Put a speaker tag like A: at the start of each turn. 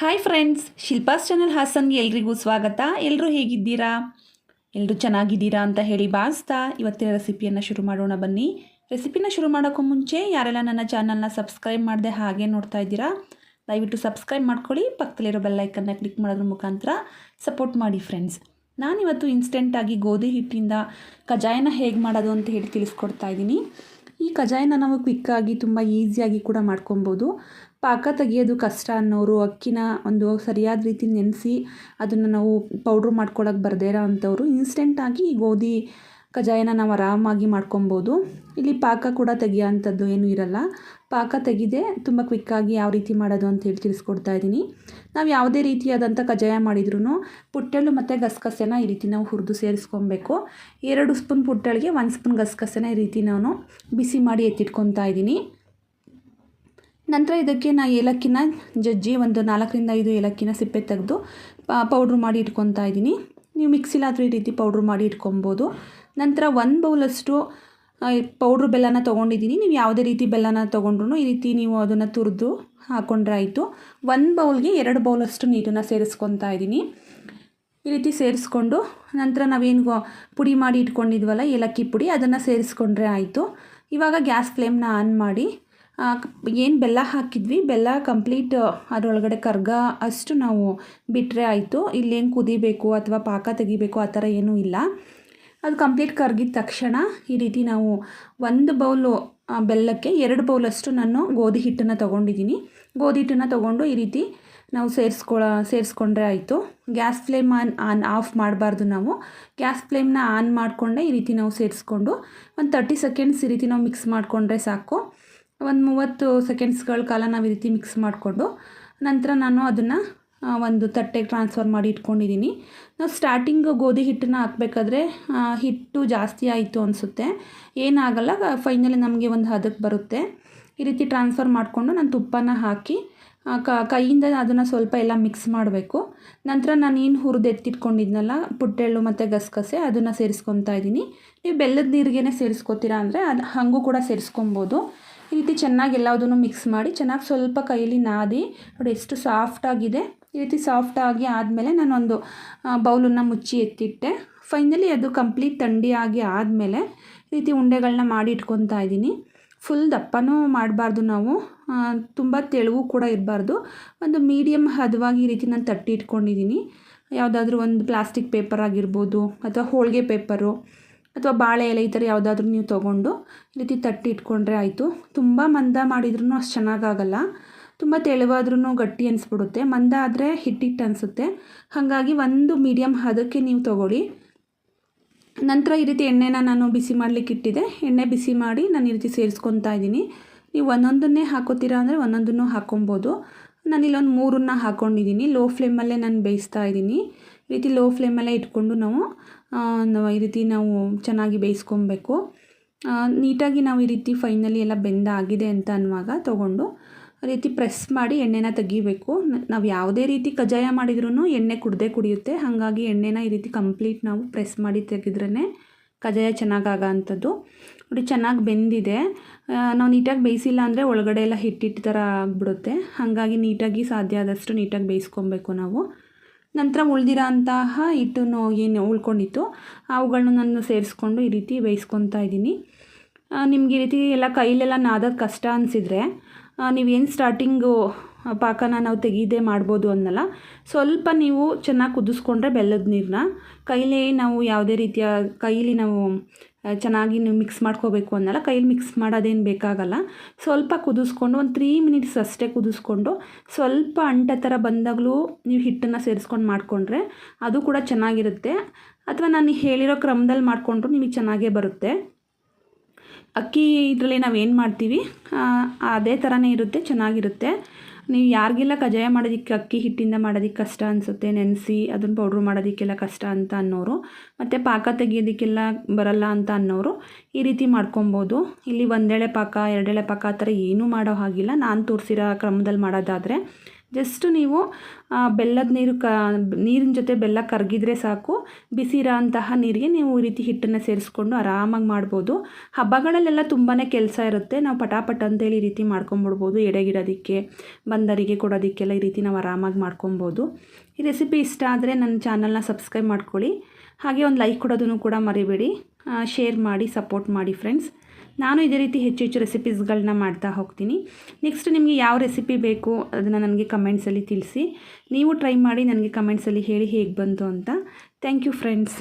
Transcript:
A: Hi friends Shilpa's channel ಹಾಸನ್ಗೆ ಎಲ್ರಿಗೂ ಸ್ವಾಗತ. ಎಲ್ಲರೂ ಹೇಗಿದ್ದೀರಾ? ಎಲ್ಲರೂ ಚೆನ್ನಾಗಿದ್ದೀರಾ ಅಂತ ಹೇಳಿ ಭಾವಿಸ್ತಾ ಇವತ್ತಿನ ರೆಸಿಪಿಯನ್ನು ಶುರು ಮಾಡೋಣ ಬನ್ನಿ. ರೆಸಿಪಿನ ಶುರು ಮಾಡೋಕ್ಕೂ ಮುಂಚೆ ಯಾರೆಲ್ಲ ನನ್ನ ಚಾನಲ್ನ ಸಬ್ಸ್ಕ್ರೈಬ್ ಮಾಡದೆ ಹಾಗೆ ನೋಡ್ತಾ ಇದ್ದೀರಾ, ದಯವಿಟ್ಟು ಸಬ್ಸ್ಕ್ರೈಬ್ ಮಾಡ್ಕೊಳ್ಳಿ, ಪಕ್ಕದಲ್ಲಿರೋ ಬೆಲ್ಲೈಕನ್ನ ಕ್ಲಿಕ್ ಮಾಡೋದ್ರ ಮುಖಾಂತರ ಸಪೋರ್ಟ್ ಮಾಡಿ ಫ್ರೆಂಡ್ಸ್ ನಾನಿವತ್ತು ಇನ್ಸ್ಟೆಂಟಾಗಿ ಗೋಧಿ ಹಿಟ್ಟಿಂದ ಕಜಾಯನ ಹೇಗೆ ಮಾಡೋದು ಅಂತ ಹೇಳಿ ತಿಳಿಸ್ಕೊಡ್ತಾ ಇದ್ದೀನಿ. ಈ ಕಜಾಯನ ನಾವು ಕ್ವಿಕ್ಕಾಗಿ ತುಂಬ ಈಸಿಯಾಗಿ ಕೂಡ ಮಾಡ್ಕೊಬೋದು ಪಾಕ ತೆಗಿಯೋದು ಕಷ್ಟ ಅನ್ನೋರು ಅಕ್ಕಿನ ಒಂದು ಸರಿಯಾದ ರೀತಿ ನೆನೆಸಿ ಅದನ್ನು ನಾವು ಪೌಡ್ರ್ ಮಾಡ್ಕೊಳಕ್ಕೆ ಬರದೇ ಇರೋ ಅಂಥವ್ರು ಇನ್ಸ್ಟೆಂಟಾಗಿ ಗೋಧಿ ಕಜಾಯನ ನಾವು ಆರಾಮಾಗಿ ಮಾಡ್ಕೊಬೋದು. ಇಲ್ಲಿ ಪಾಕ ಕೂಡ ತೆಗಿಯೋ ಅಂಥದ್ದು ಏನೂ ಇರಲ್ಲ. ಪಾಕ ತೆಗೆದೇ ತುಂಬ ಕ್ವಿಕ್ಕಾಗಿ ಯಾವ ರೀತಿ ಮಾಡೋದು ಅಂತ ಹೇಳಿ ತಿಳಿಸ್ಕೊಡ್ತಾ ಇದ್ದೀನಿ. ನಾವು ಯಾವುದೇ ರೀತಿಯಾದಂಥ ಕಜಾಯ ಮಾಡಿದ್ರೂ ಪುಟ್ಟೆಳ್ಳು ಮತ್ತು ಗಸಗಸೆನ ಈ ರೀತಿ ನಾವು ಹುರಿದು ಸೇರಿಸ್ಕೊಬೇಕು. ಎರಡು ಸ್ಪೂನ್ ಪುಟ್ಟಳಿಗೆ ಒಂದು ಸ್ಪೂನ್ ಗಸಗಸೆನ ಈ ರೀತಿ ನಾನು ಬಿಸಿ ಮಾಡಿ ಎತ್ತಿಟ್ಕೊತಾ ಇದ್ದೀನಿ. ನಂತರ ಇದಕ್ಕೆ ನಾ ಏಲಕ್ಕಿನ ಜಜ್ಜಿ ಒಂದು ನಾಲ್ಕರಿಂದ ಐದು ಏಲಕ್ಕಿನ ಸಿಪ್ಪೆ ತೆಗೆದು ಪೌಡ್ರ್ ಮಾಡಿ ಇಟ್ಕೊತಾ ಇದ್ದೀನಿ. ನೀವು ಮಿಕ್ಸಿಲಾದರೂ ಈ ರೀತಿ ಪೌಡ್ರ್ ಮಾಡಿ ಇಟ್ಕೊಬೋದು. ನಂತರ ಒಂದು ಬೌಲಷ್ಟು ಪೌಡ್ರ್ ಬೆಲ್ಲನ ತೊಗೊಂಡಿದ್ದೀನಿ. ನೀವು ಯಾವುದೇ ರೀತಿ ಬೆಲ್ಲನ ತೊಗೊಂಡ್ರು ಈ ರೀತಿ ನೀವು ಅದನ್ನು ತುರಿದು ಹಾಕ್ಕೊಂಡ್ರೆ ಆಯಿತು. ಒಂದು ಬೌಲ್ಗೆ ಎರಡು ಬೌಲಷ್ಟು ನೀರನ್ನು ಸೇರಿಸ್ಕೊತಾ ಇದ್ದೀನಿ. ಈ ರೀತಿ ಸೇರಿಸ್ಕೊಂಡು, ನಂತರ ನಾವೇನು ಪುಡಿ ಮಾಡಿ ಇಟ್ಕೊಂಡಿದ್ವಲ್ಲ ಏಲಕ್ಕಿ ಪುಡಿ, ಅದನ್ನು ಸೇರಿಸ್ಕೊಂಡ್ರೆ ಆಯಿತು. ಇವಾಗ ಗ್ಯಾಸ್ ಫ್ಲೇಮ್ನ ಆನ್ ಮಾಡಿ ಏನು ಬೆಲ್ಲ ಹಾಕಿದ್ವಿ? ಬೆಲ್ಲ ಕಂಪ್ಲೀಟ್ ಅದರೊಳಗಡೆ ಕರ್ಗ ಅಷ್ಟು ನಾವು ಬಿಟ್ಟರೆ ಆಯಿತು. ಇಲ್ಲೇನು ಕುದಿಬೇಕು ಅಥವಾ ಪಾಕ ತೆಗಿಬೇಕು ಆ ಥರ ಏನೂ ಇಲ್ಲ. ಅದು ಕಂಪ್ಲೀಟ್ ಕರಗಿದ ತಕ್ಷಣ ಈ ರೀತಿ ನಾವು ಒಂದು ಬೌಲು ಬೆಲ್ಲಕ್ಕೆ ಎರಡು ಬೌಲಷ್ಟು ನಾನು ಗೋಧಿ ಹಿಟ್ಟನ್ನು ತೊಗೊಂಡಿದ್ದೀನಿ. ಗೋಧಿ ಹಿಟ್ಟನ್ನು ತೊಗೊಂಡು ಈ ರೀತಿ ನಾವು ಸೇರಿಸ್ಕೊಳ, ಸೇರಿಸ್ಕೊಂಡ್ರೆ ಆಯಿತು. Gas flame on on, off ಮಾಡಬಾರ್ದು ನಾವು. ಗ್ಯಾಸ್ ಫ್ಲೇಮ್ನ ಆನ್ ಮಾಡಿಕೊಂಡೆ ಈ ರೀತಿ ನಾವು ಸೇರಿಸ್ಕೊಂಡು ಒಂದು ತರ್ಟಿ ಸೆಕೆಂಡ್ಸ್ ಈ ರೀತಿ ನಾವು ಮಿಕ್ಸ್ ಮಾಡಿಕೊಂಡ್ರೆ ಸಾಕು. ಒಂದು ಮೂವತ್ತು ಸೆಕೆಂಡ್ಸ್ಗಳ ಕಾಲ ನಾವು ಈ ರೀತಿ ಮಿಕ್ಸ್ ಮಾಡಿಕೊಂಡು ನಂತರ ನಾನು ಅದನ್ನು ಒಂದು ತಟ್ಟೆಗೆ ಟ್ರಾನ್ಸ್ಫರ್ ಮಾಡಿ ಇಟ್ಕೊಂಡಿದ್ದೀನಿ ನಾವು ಸ್ಟಾರ್ಟಿಂಗ್ ಗೋಧಿ ಹಿಟ್ಟನ್ನು ಹಾಕಬೇಕಾದ್ರೆ ಹಿಟ್ಟು ಜಾಸ್ತಿ ಆಯಿತು ಅನಿಸುತ್ತೆ. ಏನಾಗಲ್ಲ ಫೈನಲಿ ನಮಗೆ ಒಂದು ಹದಕ್ಕೆ ಬರುತ್ತೆ. ಈ ರೀತಿ ಟ್ರಾನ್ಸ್ಫರ್ ಮಾಡಿಕೊಂಡು ನಾನು ತುಪ್ಪನ ಹಾಕಿ ಕೈಯಿಂದ ಅದನ್ನು ಸ್ವಲ್ಪ ಎಲ್ಲ ಮಿಕ್ಸ್ ಮಾಡಬೇಕು. ನಂತರ ನಾನು ಏನು ಹುರಿದು ಎತ್ತಿಟ್ಕೊಂಡಿದ್ನಲ್ಲ, ಪುಟ್ಟೆಳ್ಳು ಮತ್ತು ಗಸಗಸೆ ಅದನ್ನು ಸೇರಿಸ್ಕೊತಾ ಇದ್ದೀನಿ ನೀವು ಬೆಲ್ಲದ ನೀರಿಗೆ ಸೇರಿಸ್ಕೊತೀರಾ ಅಂದರೆ ಅದು ಹಾಗೂ ಕೂಡ ಸೇರಿಸ್ಕೊಬೋದು. ಈ ರೀತಿ ಚೆನ್ನಾಗಿ ಎಲ್ಲದನ್ನು ಮಿಕ್ಸ್ ಮಾಡಿ ಚೆನ್ನಾಗಿ ಸ್ವಲ್ಪ ಕೈಲಿ ನಾದಿ, ನೋಡಿ ಎಷ್ಟು ಸಾಫ್ಟಾಗಿದೆ ಈ ರೀತಿ ಸಾಫ್ಟಾಗಿ ಆದಮೇಲೆ ನಾನೊಂದು ಬೌಲನ್ನು ಮುಚ್ಚಿ ಎತ್ತಿಟ್ಟೆ. ಫೈನಲಿ ಅದು ಕಂಪ್ಲೀಟ್ ಥಂಡಿಯಾಗಿ ಆದಮೇಲೆ ಈ ರೀತಿ ಉಂಡೆಗಳನ್ನ ಮಾಡಿ ಇಟ್ಕೊತಾ ಇದ್ದೀನಿ. ಫುಲ್ ದಪ್ಪನೂ ಮಾಡಬಾರ್ದು ನಾವು. ತುಂಬ ತೆಳುವು ಕೂಡ ಇರಬಾರ್ದು. ಒಂದು ಮೀಡಿಯಮ್ ಹದವಾಗಿ ಈ ರೀತಿ ನಾನು ತಟ್ಟಿ ಇಟ್ಕೊಂಡಿದ್ದೀನಿ ಯಾವುದಾದ್ರೂ ಒಂದು ಪ್ಲಾಸ್ಟಿಕ್ ಪೇಪರ್ ಆಗಿರ್ಬೋದು, ಅಥವಾ ಹೋಳಿಗೆ ಪೇಪರು ಅಥವಾ ಬಾಳೆ ಎಲೆ ಈ ಥರ ಯಾವುದಾದ್ರೂ ನೀವು ತೊಗೊಂಡು ಈ ರೀತಿ ತಟ್ಟಿ ಇಟ್ಕೊಂಡ್ರೆ ಆಯಿತು. ತುಂಬ ಮಂದ ಮಾಡಿದ್ರೂ ಅಷ್ಟು ಚೆನ್ನಾಗಾಗಲ್ಲ. ತುಂಬ ತೆಳುವಾದ್ರೂ ಗಟ್ಟಿ ಅನಿಸ್ಬಿಡುತ್ತೆ. ಮಂದ ಆದರೆ ಹಿಟ್ಟಿಟ್ಟು ಅನಿಸುತ್ತೆ. ಹಾಗಾಗಿ ಒಂದು ಮೀಡಿಯಮ್ ಹದಕ್ಕೆ ನೀವು ತೊಗೊಳ್ಳಿ. ನಂತರ ಈ ರೀತಿ ಎಣ್ಣೆನ ನಾನು ಬಿಸಿ ಮಾಡಲಿಕ್ಕೆ ಇಟ್ಟಿದ್ದೆ. ಎಣ್ಣೆ ಬಿಸಿ ಮಾಡಿ ನಾನು ಈ ರೀತಿ ಸೇರಿಸ್ಕೊತಾ ಇದ್ದೀನಿ. ನೀವು ಒಂದೊಂದನ್ನೇ ಹಾಕೋತೀರಾ ಅಂದರೆ ಒಂದೊಂದನ್ನು ಹಾಕೊಬೋದು. ನಾನು ಇಲ್ಲೊಂದು ಮೂರನ್ನ ಹಾಕ್ಕೊಂಡಿದ್ದೀನಿ ಲೋ ಫ್ಲೇಮಲ್ಲೇ ನಾನು ಬೇಯಿಸ್ತಾ ಇದ್ದೀನಿ. ರೀತಿ ಲೋ ಫ್ಲೇಮಲ್ಲೇ ಇಟ್ಕೊಂಡು ನಾವು ಈ ರೀತಿ ನಾವು ಚೆನ್ನಾಗಿ ಬೇಯಿಸ್ಕೊಬೇಕು. ನೀಟಾಗಿ ನಾವು ಈ ರೀತಿ ಫೈನಲಿ ಎಲ್ಲ ಬೆಂದಾಗಿದೆ ಅಂತ ಅನ್ನುವಾಗ ತೊಗೊಂಡು ರೀತಿ ಪ್ರೆಸ್ ಮಾಡಿ ಎಣ್ಣೆನ ತೆಗಿಬೇಕು. ನಾವು ಯಾವುದೇ ರೀತಿ ಕಜ್ಜಾಯ ಮಾಡಿದ್ರೂ ಎಣ್ಣೆ ಕುಡ್ದೇ ಕುಡಿಯುತ್ತೆ. ಹಾಗಾಗಿ ಎಣ್ಣೆನ ಈ ರೀತಿ ಕಂಪ್ಲೀಟ್ ನಾವು ಪ್ರೆಸ್ ಮಾಡಿ ತೆಗೆದ್ರೇ ಕಜ್ಜಾಯ ಚೆನ್ನಾಗಾಗ ಅಂಥದ್ದು ನೋಡಿ ಚೆನ್ನಾಗಿ ಬೆಂದಿದೆ. ನಾವು ನೀಟಾಗಿ ಬೇಯಿಸಿಲ್ಲ ಅಂದರೆ ಒಳಗಡೆ ಎಲ್ಲ ಹಿಟ್ಟಿಟ್ಟು ಥರ ಆಗಿಬಿಡುತ್ತೆ. ಹಾಗಾಗಿ ನೀಟಾಗಿ ಸಾಧ್ಯ ಆದಷ್ಟು ನೀಟಾಗಿ ಬೇಯಿಸ್ಕೊಬೇಕು ನಾವು. ನಂತರ ಉಳಿದಿರೋ ಅಂತಹ ಹಿಟ್ಟನ್ನು ಏನು ಉಳ್ಕೊಂಡಿತ್ತು ಅವುಗಳನ್ನ ನಾನು ಸೇರಿಸ್ಕೊಂಡು ಈ ರೀತಿ ಬೇಯಿಸ್ಕೊತಾ ಇದ್ದೀನಿ. ನಿಮ್ಗೆ ಈ ರೀತಿ ಎಲ್ಲ ಕೈಲೆಲ್ಲ ನಾದೋದು ಕಷ್ಟ ಅನಿಸಿದರೆ ನೀವೇನು ಸ್ಟಾರ್ಟಿಂಗು ಪಾಕನ ನಾವು ತೆಗೀದೆ ಮಾಡ್ಬೋದು ಅನ್ನಲ್ಲ. ಸ್ವಲ್ಪ ನೀವು ಚೆನ್ನಾಗಿ ಕುದಿಸ್ಕೊಂಡ್ರೆ ಬೆಲ್ಲದ ನೀರನ್ನ ಕೈಲೇ ನಾವು ಯಾವುದೇ ರೀತಿಯ ಕೈಲಿ ನಾವು ಚೆನ್ನಾಗಿ ನೀವು ಮಿಕ್ಸ್ ಮಾಡ್ಕೋಬೇಕು ಅನ್ನಲ್ಲ ಕೈಯಲ್ಲಿ ಮಿಕ್ಸ್ ಮಾಡೋದೇನು ಬೇಕಾಗಲ್ಲ. ಸ್ವಲ್ಪ ಕುದಿಸ್ಕೊಂಡು ಒಂದು ತ್ರೀ ಮಿನಿಟ್ಸ್ ಅಷ್ಟೇ ಕುದಿಸ್ಕೊಂಡು ಸ್ವಲ್ಪ ಅಂಟ ಥರ ಬಂದಾಗಲೂ ನೀವು ಹಿಟ್ಟನ್ನು ಸೇರಿಸ್ಕೊಂಡು ಮಾಡಿಕೊಂಡ್ರೆ ಅದು ಕೂಡ ಚೆನ್ನಾಗಿರುತ್ತೆ. ಅಥವಾ ನಾನು ಹೇಳಿರೋ ಕ್ರಮದಲ್ಲಿ ಮಾಡಿಕೊಂಡ್ರು ನಿಮಗೆ ಚೆನ್ನಾಗೇ ಬರುತ್ತೆ. ಅಕ್ಕಿ ಇದರಲ್ಲಿ ನಾವು ಏನು ಮಾಡ್ತೀವಿ? ಅದೇ ಥರನೇ ಇರುತ್ತೆ, ಚೆನ್ನಾಗಿರುತ್ತೆ. ನೀವು ಯಾರಿಗೆಲ್ಲ ಕಜ್ಜಾಯ ಮಾಡೋದಕ್ಕೆ ಅಕ್ಕಿ ಹಿಟ್ಟಿಂದ ಮಾಡೋದಕ್ಕೆ ಕಷ್ಟ ಅನಿಸುತ್ತೆ, ನೆನೆಸಿ ಅದನ್ನು ಪೌಡ್ರ್ ಮಾಡೋದಕ್ಕೆಲ್ಲ ಕಷ್ಟ ಅಂತ ಅನ್ನೋರು, ಮತ್ತು ಪಾಕ ತೆಗಿಯೋದಕ್ಕೆಲ್ಲ ಬರಲ್ಲ ಅಂತ ಅನ್ನೋರು ಈ ರೀತಿ ಮಾಡ್ಕೊಬೋದು. ಇಲ್ಲಿ ಒಂದೆಳೆ ಪಾಕ, ಎರಡೆಳೆ ಪಾಕ ಆ ಥರ ಏನೂ ಮಾಡೋ ಹಾಗಿಲ್ಲ. ನಾನು ತೋರಿಸಿರೋ ಕ್ರಮದಲ್ಲಿ ಮಾಡೋದಾದರೆ ಜಸ್ಟ್ ನೀವು ಬೆಲ್ಲದ ನೀರು ಕ, ನೀರಿನ ಜೊತೆ ಬೆಲ್ಲ ಕರಗಿದ್ರೆ ಸಾಕು. ಬಿಸಿ ನೀರಿಗೆ ನೀವು ಈ ರೀತಿ ಹಿಟ್ಟನ್ನು ಸೇರಿಸ್ಕೊಂಡು ಆರಾಮಾಗಿ ಮಾಡ್ಬೋದು. ಹಬ್ಬಗಳಲ್ಲೆಲ್ಲ ತುಂಬಾ ಕೆಲಸ ಇರುತ್ತೆ. ನಾವು ಪಟಾಪಟ ಅಂತೇಳಿ ಈ ರೀತಿ ಮಾಡ್ಕೊಂಬಿಡ್ಬೋದು. ಎಡೆಗಿಡೋದಕ್ಕೆ, ಬಂದರಿಗೆ ಕೊಡೋದಕ್ಕೆಲ್ಲ ಈ ರೀತಿ ನಾವು ಆರಾಮಾಗಿ ಮಾಡ್ಕೊಬೋದು. ಈ ರೆಸಿಪಿ ಇಷ್ಟ ಆದರೆ ನನ್ನ ಚಾನಲ್ನ ಸಬ್ಸ್ಕ್ರೈಬ್ ಮಾಡ್ಕೊಳ್ಳಿ. ಹಾಗೆ ಒಂದು ಲೈಕ್ ಕೊಡೋದನ್ನು ಕೂಡ ಮರಿಬೇಡಿ. ಶೇರ್ ಮಾಡಿ, ಸಪೋರ್ಟ್ ಮಾಡಿ, ಫ್ರೆಂಡ್ಸ್. ನಾನು ಇದೇ ರೀತಿ ಹೆಚ್ಚು ಹೆಚ್ಚು ರೆಸಿಪೀಸ್ಗಳನ್ನ ಮಾಡ್ತಾ ಹೋಗ್ತೀನಿ. ನೆಕ್ಸ್ಟ್ ನಿಮಗೆ ಯಾವ ರೆಸಿಪಿ ಬೇಕು ಅದನ್ನು ನನಗೆ ಕಮೆಂಟ್ಸಲ್ಲಿ ತಿಳಿಸಿ. ನೀವು ಟ್ರೈ ಮಾಡಿ ನನಗೆ ಕಮೆಂಟ್ಸಲ್ಲಿ ಹೇಳಿ ಹೇಗೆ ಬಂತು ಅಂತ. Thank you friends